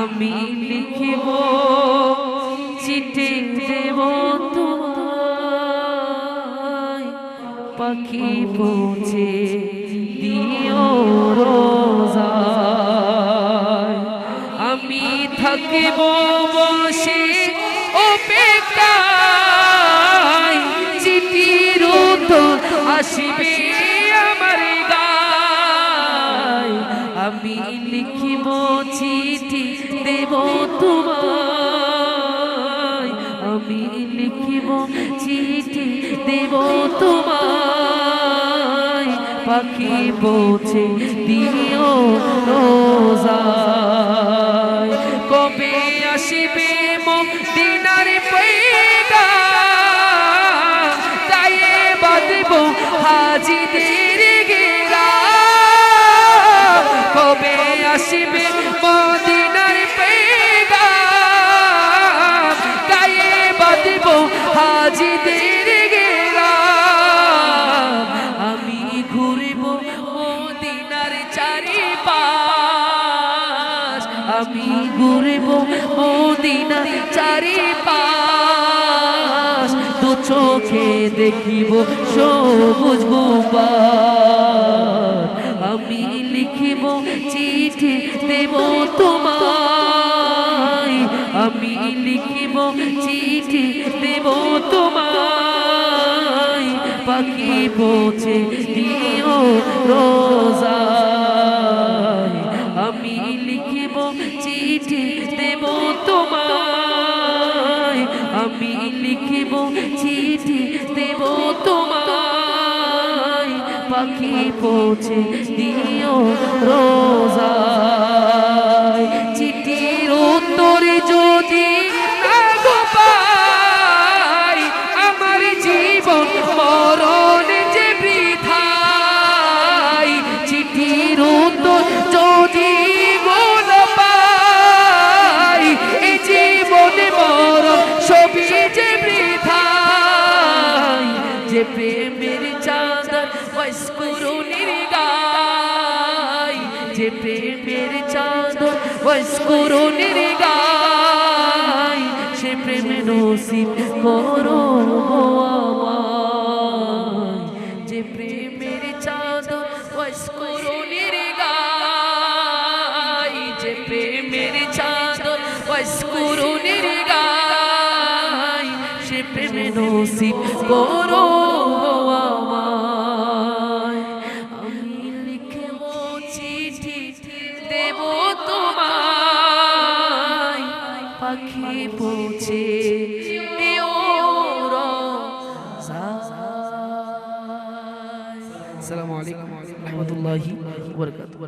আমি লিখিব, চিঠি দেব পাখি পৌঁছে দিও রোজায়। আমি থাকিব বসে অপেক্ষায়, চিঠির উত্তর আসিবে দেব তোমায়। আমি লিখিব চিঠি দেব তোমায়। পাখি পৌঁছে দিও রোজায়। কবে আসিবে দিনার পৈগা? গায়ে বাঁধব হাজিদের গেরা আমি ঘুরব মদিনার চারিপাশ। দু চোখে দেখিব সবুজ গুবার আমি লিখিব চিঠি দেব তোমায়। আমি লিখিব চিঠি দেব তোমায়। পাখি পৌঁছে দিও রোজায় চিঠি দেব তোমায়। আমি লিখিব চিঠি দেব তোমায়। পাখি পৌঁছে দিও রোজায়। চিঠির যে উত্তর চাঁদর বয়স্করুনির গাই, যে প্রেমের চাঁদর বয়স্করুনির গাই, সে প্রেম নসিব করো যে প্রেমের চাঁদর বয়স্করুনির গাই, যে প্রেমের চাঁদর বয়স্করুনির গাই, সে প্রেম নসিব করো পাখি পৌঁছে। আসসালামু আলাইকুম রহমতুল্লাহি ওয়া বারাকাতুহু